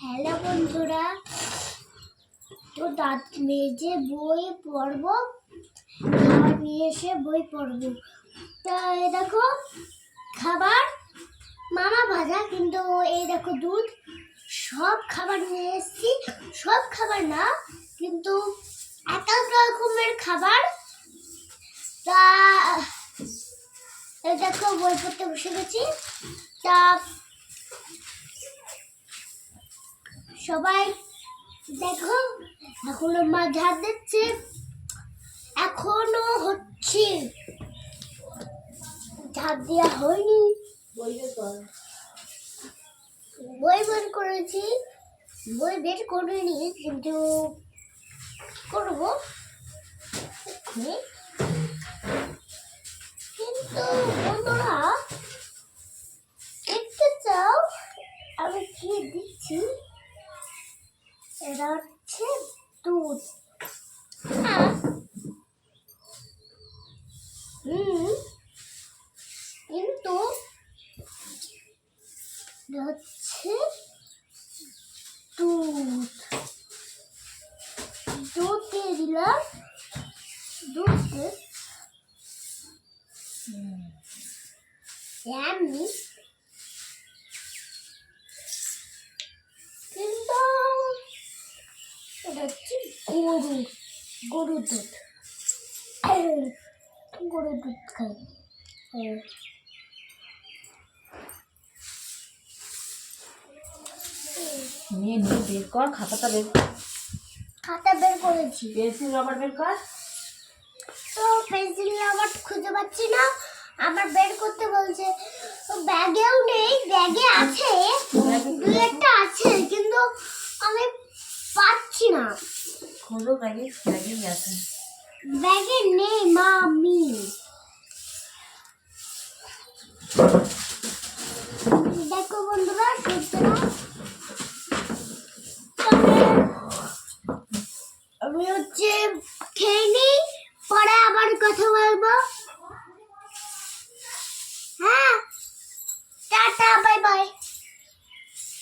Hello বন্ধুরা, তো দাঁত মেজে বই পড়ব, খাবার নিয়ে এসে বই পড়ব। তা এই দেখো, খাবার মামা ভাজা, কিন্তু এই দেখো দুধ, সব খাবার নিয়ে এসেছি। সব খাবার না, কিন্তু এক রকমের খাবার। তা দেখো বই পড়তে বসে গেছি। তা সবাই দেখো, এখনও মা ঝাড় দিচ্ছে, এখনও হচ্ছে। ঝাড় দেওয়া হয়নি। বই বের করেছি, বই বের করিনি, কিন্তু করব। কিন্তু বন্ধুরা, দেখতে চাও, আমি কি দিচ্ছি? এটা হচ্ছে দুধ। হুম কিন্তু হচ্ছে দুধ। দুধ দিয়ে দিলাম। দুধ দিয়ে এমনি গরু গরু দুধ। গরু দুধ খাই। নিয়ে নিয়ে বের কর খাতাটা বের খাতা বের করেছি। পেন্সিল রবার বের কর। তো পেন্সিল আবার খুঁজে পাচ্ছি না। আমার বের করতে বলছে ব্যাগেও নেই ব্যাগে আছে। দু একটা আছে কিন্তু আমি পাচ্ছি না খোঁজো ব্যাগে ব্যাগেই আছে। ব্যাগে নেই মা আমি। দেখো বন্ধুরা আমি হচ্ছে খেয়ে নিই পরে আবার কথা বলব। হ্যাঁ টাটা বাই বাই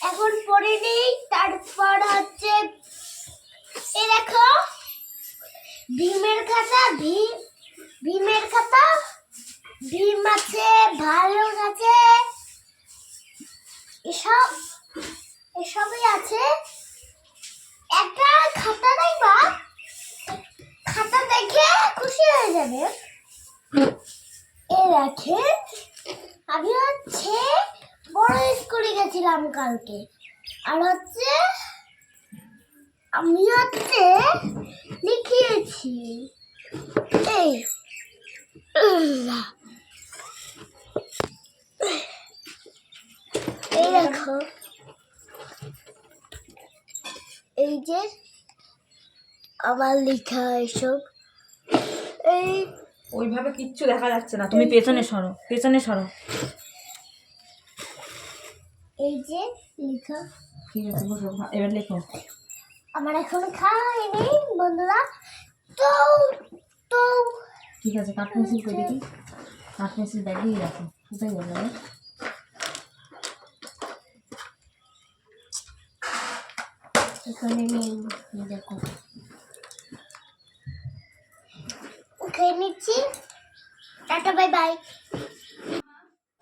এখন পরে নিই তারপর হচ্ছে এই দেখো ভীমের খাতা ভীম ভীমের খাতা ভীম আছে ভালুক আছে। এসব, এসবই আছে। একটা খাতা দেখবা খাতা দেখে খুশি হয়ে যাবে। এ দেখে আমি হচ্ছে বড় স্কুলে গেছিলাম কালকে। আর হচ্ছে আমি হচ্ছে লিখিয়েছি। এই। এই দেখো। এই যে আমার লেখা এসব। এই ওইভাবে কিচ্ছু দেখা যাচ্ছে না। তুমি পেছনে সরো পেছনে সরো। এই যে লেখা। ঠিক আছে এবার লেখো। আমার এখন খাইনি বন্ধুরা। তো তো ঠিক আছে কাঠ পেন্সিল করে দেখি। কাঠ পেন্সিল ব্যাগেই রাখো। কোথায় গেল রে? এখানে নেই দেখো। খেয়ে নিচ্ছি। Tata bye bye.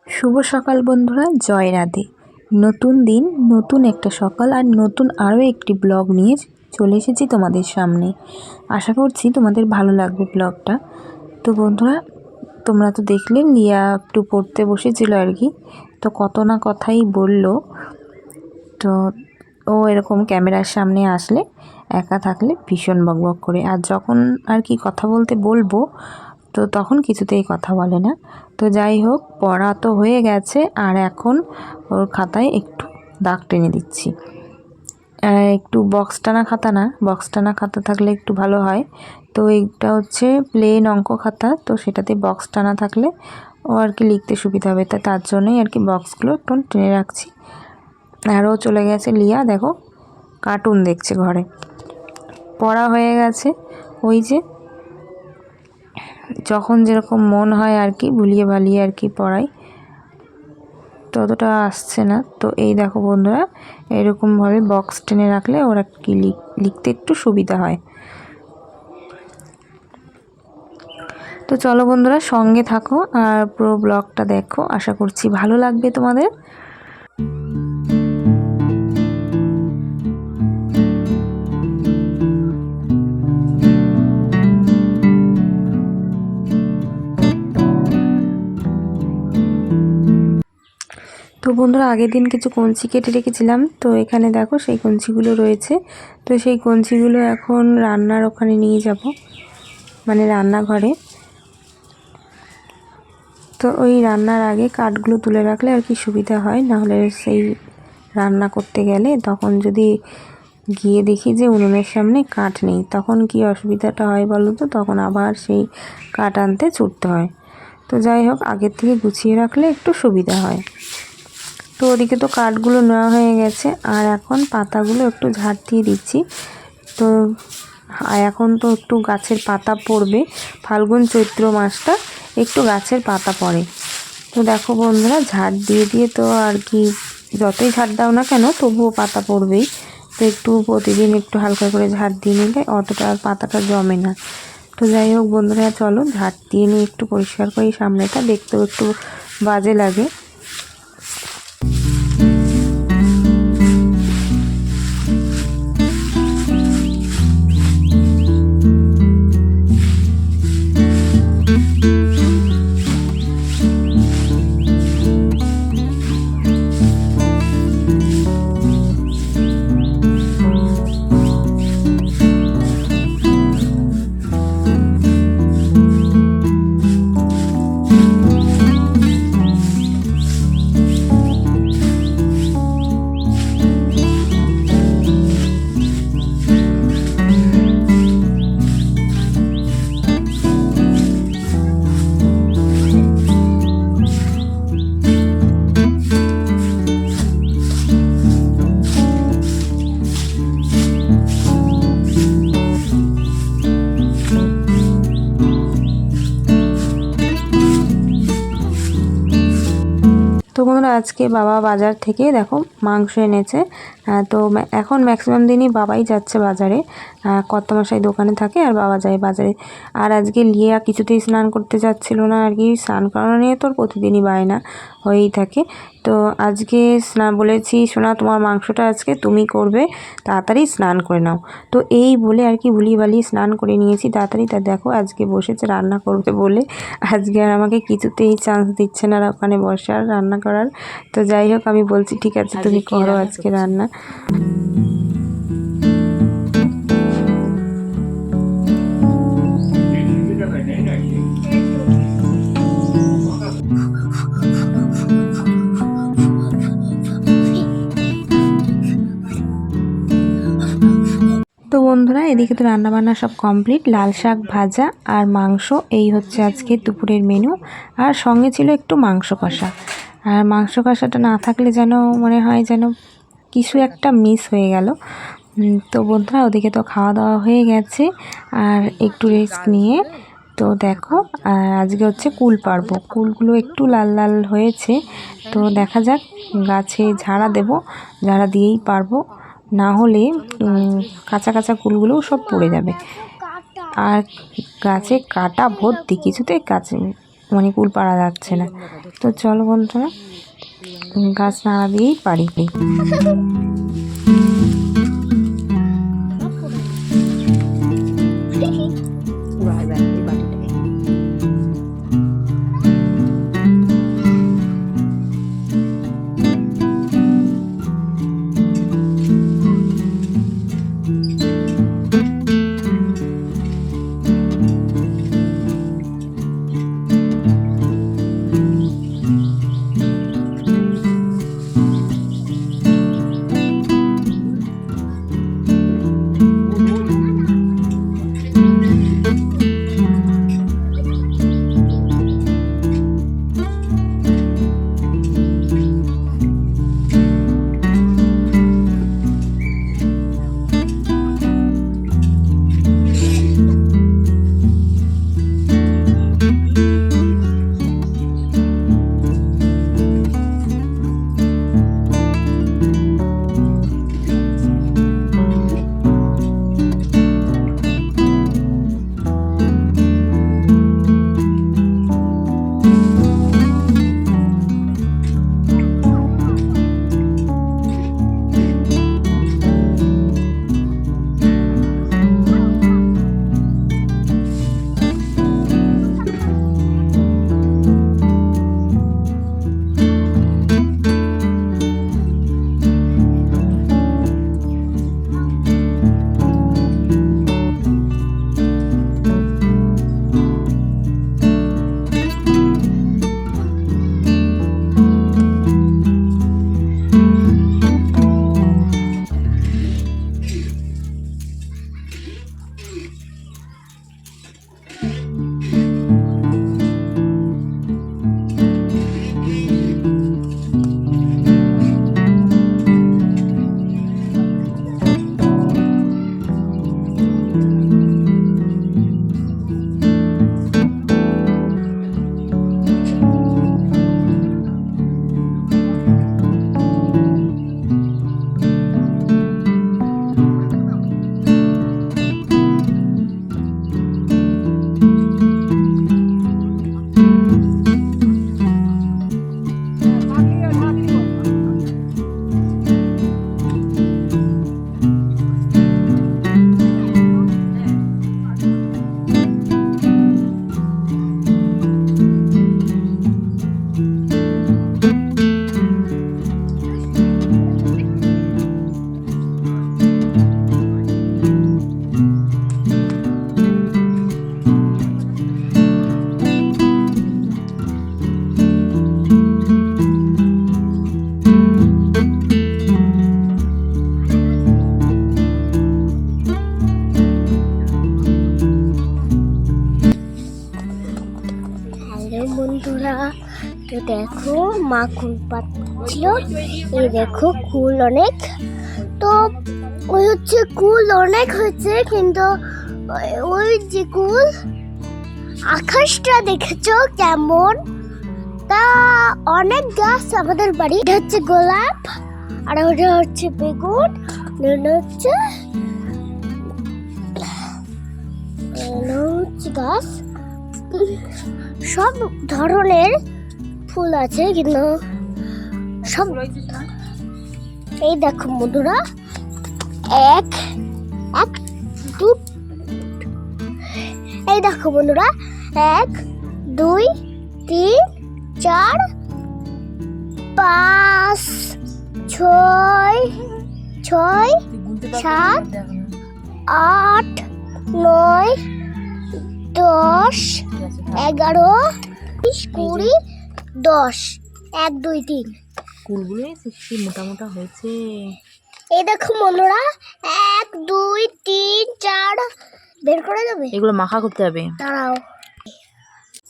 শুভ সকাল বন্ধুরা জয় রাধে। নতুন দিন, নতুন একটা সকাল আর নতুন আরও একটি ব্লগ নিয়ে চলে এসেছি তোমাদের সামনে। আশা করছি তোমাদের ভালো লাগবে ব্লগটা। তো বন্ধুরা, তোমরা তো দেখলে, লিয়া একটু পড়তে বসেছিল আর কি। তো কত না কথাই বলল। তো ও এরকম ক্যামেরার সামনে আসলে, একা থাকলে ভীষণ বকবক করে। আর যখন আর কি কথা বলতে বলব তো তখন কিছুতেই কথা বলে না। তো যাই হোক, পড়া তো হয়ে গেছে, আর এখন ওর খাতায় একটু দাগ টেনে দিচ্ছি। একটু বক্স টানা খাতা না বক্স টানা খাতা থাকলে একটু ভালো হয়। তো এইটা হচ্ছে প্লেন অঙ্ক খাতা, তো সেটাতে বক্স টানা থাকলে ও আর কি লিখতে সুবিধা হবে। তা, তার জন্যই আর কি বক্সগুলো একটু টেনে রাখছি। আরও চলে গেছে লিয়া, দেখো কার্টুন দেখছে ঘরে। পড়া হয়ে গেছে, ওই যে যখন যেরকম মন হয় আর কি, ভুলিয়ে ভালিয়ে আর কি পড়াই, ততটা আসছে না। তো এই দেখো বন্ধুরা, এরকমভাবে বক্স টেনে রাখলে ওরা কি লিখ- লিখতে একটু সুবিধা হয়। তো চলো বন্ধুরা, সঙ্গে থাকো আর পুরো ব্লগটা দেখো। আশা করছি ভালো লাগবে তোমাদের। তো বন্ধুরা, আগের দিন কিছু কঞ্চি কেটে রেখেছিলাম। তো এখানে দেখো সেই কঞ্চিগুলো রয়েছে। তো সেই কঞ্চিগুলো এখন রান্নার ওখানে নিয়ে যাব মানে রান্নাঘরে। তো ওই রান্নার আগে কাঠগুলো তুলে রাখলে আর কি সুবিধা হয়, নাহলে সেই রান্না করতে গেলে। তখন যদি গিয়ে দেখি যে উনুনের সামনে কাঠ নেই, তখন কি অসুবিধাটা হয় বলো তো? তখন আবার সেই কাঠ আনতে ছুটতে হয়। তো যাই হোক, আগের থেকে গুছিয়ে রাখলে একটু সুবিধা হয়। তো ওদিকে তো কাঠগুলো নেওয়া হয়ে গেছে, আর এখন পাতাগুলো একটু ঝাড় দিয়ে দিচ্ছি। তো, আর এখন তো একটু গাছের পাতা পড়বে, ফাল্গুন চৈত্র মাসটা একটু গাছের পাতা পড়ে। তো দেখো বন্ধুরা, ঝাড় দিয়ে দিয়ে তো আর কি, যতই ঝাড় দাও না কেন, তবুও পাতা পড়বেই। তো একটু প্রতিদিন একটু হালকা করে ঝাড় দিয়ে নিলে অতটা আর পাতাটা জমে না। তো যাই হোক বন্ধুরা, চলো ঝাড় দিয়ে নিয়ে একটু পরিষ্কার করি, সামনেটা দেখতেও একটু বাজে লাগে। বন্ধুরা আজকে বাবা বাজার থেকে দেখো মাংস এনেছে। তো এখন ম্যাক্সিমাম দিনই বাবাই যাচ্ছে বাজারে। কত কর্তামশাই দোকানে থাকে আর বাবা যায় বাজারে। আর আজকে লিয়া কিছুতেই স্নান করতে যাচ্ছিল না আর কি। স্নান করানো নিয়ে তোর প্রতিদিনই বায়না। হয়েই থাকে। তো আজকে স্নান বলেছি শোনা তোমার মাংসটা আজকে তুমি করবে তাড়াতাড়ি স্নান করে নাও। তো এই বলে আর কি ভুলিয়ে বালিয়ে স্নান করে নিয়েছি। তাড়াতাড়ি তা দেখো আজকে বসেছে রান্না করবে বলে। আজকে আর আমাকে কিছুতেই চান্স দিচ্ছে না ওখানে বসে আর রান্না করার। তো যাই হোক আমি বলছি ঠিক আছে তুমি করো আজকে রান্না। এদিকে তো রান্নাবান্না সব কমপ্লিট লাল শাক ভাজা আর মাংস, এই হচ্ছে আজকে দুপুরের মেনু আর সঙ্গে ছিল একটু মাংস কষা। আর মাংস কষাটা না থাকলে যেন মনে হয় যেন কিছু একটা মিস হয়ে গেল। তো বন্ধুরা, ওদিকে তো খাওয়া দাওয়া হয়ে গেছে। আর একটু রেস্ট নিয়ে, তো দেখো আজকে হচ্ছে কুল পারব কুলগুলো একটু লাল লাল হয়েছে। তো দেখা যাক, গাছে ঝাড়া দেব, ঝাড়া দিয়েই পারব। না হলে কাঁচা কাঁচা কুলগুলোও সব পড়ে যাবে। আর গাছে কাটা ভর্তি, কিছুতেই গাছে মানে কুল পাড়া যাচ্ছে না। তো চলো বন্ধুরা, গাছ নাড়া দিয়েই পারি। পাচ্ছিল এই দেখো, কুল অনেক। তো ওই হচ্ছে কুল অনেক হয়েছে, কিন্তু ওই- যে কুল আকাশটা দেখেছ কেমন? তা অনেক গাছ আমাদের বাড়ি। এটা হচ্ছে গোলাপ, আর ওটা হচ্ছে বেগুন হচ্ছে গাছ। সব ধরনের ফুল আছে, কিন্তু সব এই দেখো মধুরা এক এক, দু, এই দেখো বন্ধুরা, এক, দুই, তিন, চার, পাঁচ, ছয় ছয়, সাত, আট, নয়, দশ, এগারো কুড়ি, দশ। এক, দুই, তিন। কুলগুলো কি মোটা মোটা হয়েছে? এই দেখো বন্ধুরা এক দুই তিন চার বের করে দেবে? এগুলো মাখা করতে হবে। দাঁড়াও।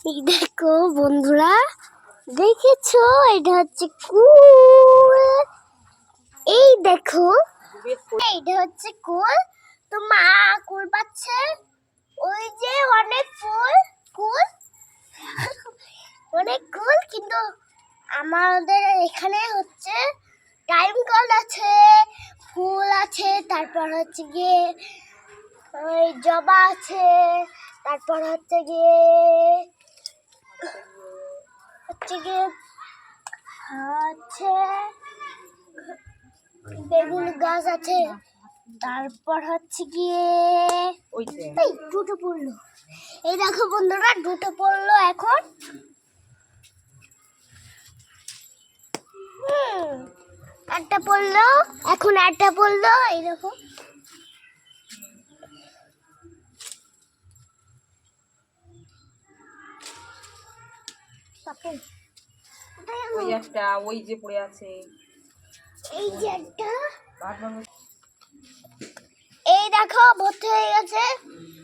এই দেখো বন্ধুরা দেখেছ? এটা হচ্ছে কুল। এই দেখো এইটা হচ্ছে কুল। তো মা কুল পাচ্ছে। ওই যে অনেক ফুল কুল। অনেক কুল কিন্তু আমাদের এখানে হচ্ছে টাইম কল আছে ফুল আছে তারপর হচ্ছে গিয়ে ওই জবা আছে তারপর হচ্ছে গিয়ে হচ্ছে গিয়ে হচ্ছে বেগুন গাছ আছে তারপর হচ্ছে গিয়ে এই দুটো পড়ল। এই দেখো বন্ধুরা দুটো পড়ল এখন। একটা পড়ল এখন একটা পড়ল গেল? ওই একটা ওই যে পড়ে আছে। এই যে একটা। এই দেখো ভর্তি হয়ে গেছে।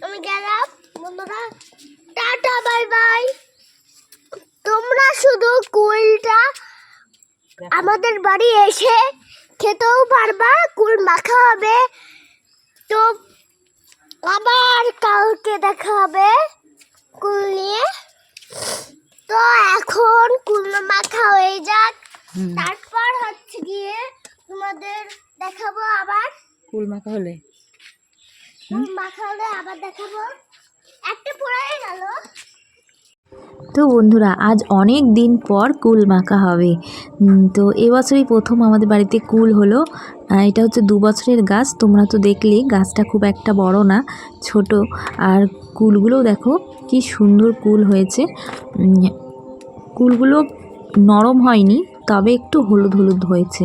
আমি গেলাম বন্ধুরা। টাটা বাই বাই তোমরা শুধু কুলটা আমাদের বাড়ি এসে খেতেও পারবা কুল মাখা হবে। তো আবার কালকে দেখা হবে কুল নিয়ে। তো এখন কুল মাখা হয়ে যাক। তারপর হচ্ছে গিয়ে তোমাদের দেখাবো আবার। কুল মাখা হলে। কুল মাখা হলে আবার দেখাবো। একটা পড়ে গেল। তো বন্ধুরা, আজ অনেক দিন পর কুল মাখা হবে। তো এবছরই প্রথম আমাদের বাড়িতে কুল হলো। এটা হচ্ছে দু বছরের গাছ, তোমরা তো দেখলে গাছটা খুব একটা বড় না, ছোট। আর কুলগুলোও দেখো কি সুন্দর কুল হয়েছে। কুলগুলো নরম হয়নি, তবে একটু হলুদ হলুদ হয়েছে।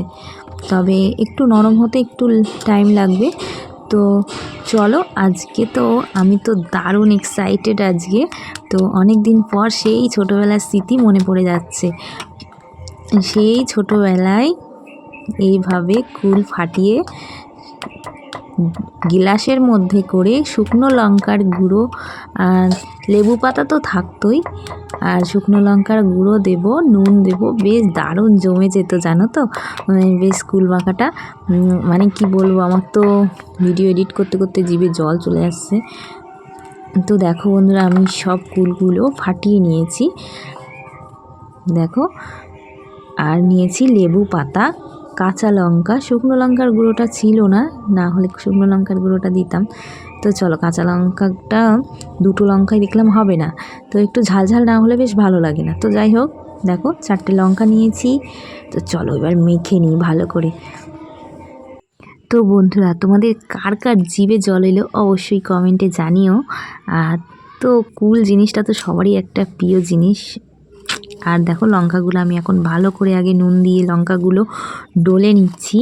তবে একটু নরম হতে একটু টাইম লাগবে। তো চলো আজকে তো আমি তো দারুণ এক্সাইটেড আজকে। তো অনেক দিন পর সেই ছোটোবেলার স্মৃতি মনে পড়ে যাচ্ছে। সেই ছোটোবেলায় এইভাবে কুল ফাটিয়ে গিলাসের মধ্যে করে শুকনো লঙ্কার গুঁড়ো আর লেবু পাতা তো থাকতোই। আর শুকনো লঙ্কার গুঁড়ো দেব, নুন দেব। বেশ দারুণ জমে যেত জানো তো? মানে বেশ কুল মাখাটা। মানে কি বলব, আমার তো ভিডিও এডিট করতে করতে জিভে জল চলে আসছে। তো দেখো বন্ধুরা, আমি সব কুলগুলো ফাটিয়ে নিয়েছি। দেখো, আর নিয়েছি লেবু পাতা। কাঁচা লঙ্কা, শুকনো লঙ্কার গুঁড়োটা ছিল না না হলে শুকনো লঙ্কার গুঁড়োটা দিতাম। তো চলো, কাঁচা লঙ্কাটা দুটো লঙ্কাই দেখলাম হবে না। তো একটু ঝাল ঝাল না হলে বেশ ভালো লাগে না। তো যাই হোক, দেখো, চারটে লঙ্কা নিয়েছি। তো চলো, এবার মেখে নিই ভালো করে। তো বন্ধুরা, তোমাদের কার কার জিভে জল এলো অবশ্যই কমেন্টে জানিও। আর তো কুল জিনিসটা তো সবারই একটা প্রিয় জিনিস। আর দেখো লঙ্কাগুলো আমি এখন ভালো করে আগে নুন দিয়ে লঙ্কাগুলো ডলে নিচ্ছি।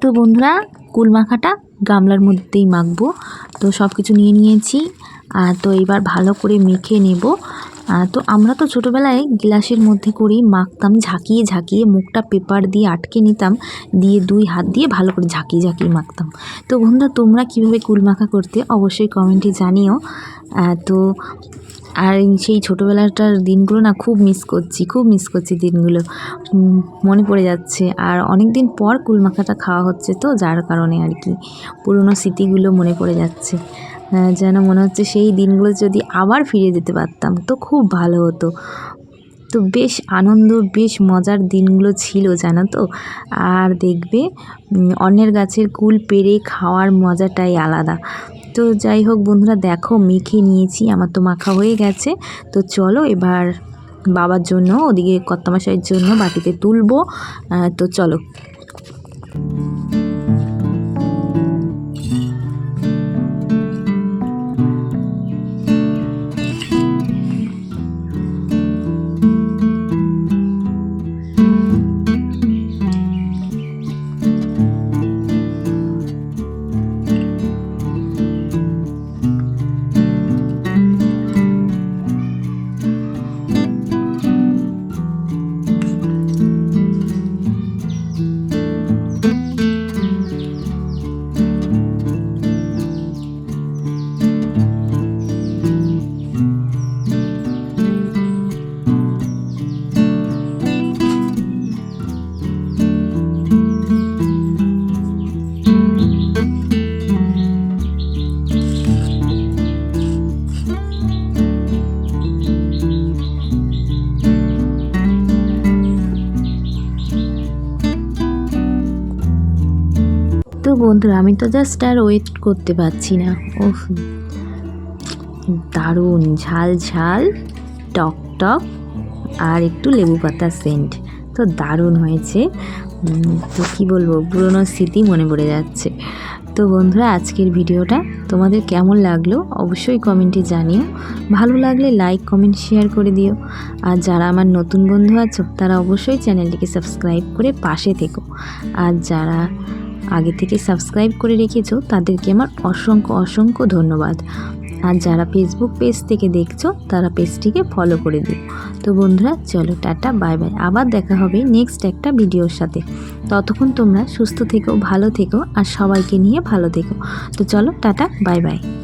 তো বন্ধুরা কুল মাখাটা গামলার মধ্যেই মাখবো। তো সব কিছু নিয়ে নিয়েছি। আর তো এবার ভালো করে মেখে নেব। তো আমরা তো ছোটোবেলায় গ্লাসের মধ্যে করেই মাখতাম, ঝাঁকিয়ে ঝাঁকিয়ে মুখটা পেপার দিয়ে আটকে নিতাম, দিয়ে দুই হাত দিয়ে ভালো করে ঝাঁকিয়ে ঝাঁকিয়ে মাখতাম। তো বন্ধুরা, তোমরা কীভাবে কুল মাখা করতে অবশ্যই কমেন্টে জানিও। তো আর সেই ছোটোবেলাটার দিনগুলো না খুব মিস করছি, খুব মিস করছি দিনগুলো। মনে পড়ে যাচ্ছে। আর অনেক দিন পর কুল মাখাটা খাওয়া হচ্ছে তো, যার কারণে আর কি। পুরনো স্মৃতিগুলো মনে পড়ে যাচ্ছে। যেন মনে হচ্ছে সেই দিনগুলো যদি আবার ফিরে যেতে পারতাম, তো খুব ভালো হতো। তো বেশ আনন্দ, বেশ মজার দিনগুলো ছিল, জানো তো? আর দেখবে অন্যের গাছের কুল পেরে খাওয়ার মজাটাই আলাদা। তো যাই হোক বন্ধুরা, দেখো মেখে নিয়েছি, আমার তো মাখা হয়ে গেছে। তো চলো এবার বাবার জন্য, ওদিকে কর্তামশাইয়ের জন্য বাটিতে তুলবো। তো চলো। বন্ধুরা আমি তো জাস্ট আর ওয়েট করতে পারছি না। ও দারুণ, ঝাল ঝাল, টক টক, আর একটু লেবু পাতা সেন্ট তো দারুণ হয়েছে। তো কী বলব, পুরোনো স্মৃতি মনে পড়ে যাচ্ছে। তো বন্ধুরা, আজকের ভিডিওটা তোমাদের কেমন লাগল অবশ্যই কমেন্টে জানিও। ভালো লাগলে লাইক কমেন্ট শেয়ার করে দিও। আর যারা আমার নতুন বন্ধু আছো, তারা অবশ্যই চ্যানেলটিকে সাবস্ক্রাইব করে পাশে থেকো। আর যারা আগে থেকে সাবস্ক্রাইব করে রেখেছো, তাদেরকে আমার অসংখ্য অসংখ্য ধন্যবাদ। আর যারা ফেসবুক পেজ থেকে দেখছ, তারা পেজটিকে ফলো করে দিও। তো বন্ধুরা, চলো, টাটা বাই বাই আবার দেখা হবে নেক্সট একটা ভিডিওর সাথে। ততক্ষণ তোমরা সুস্থ থেকো, ভালো থেকো, আর সবাইকে নিয়ে ভালো থেকো। তো চলো, টাটা বাই বাই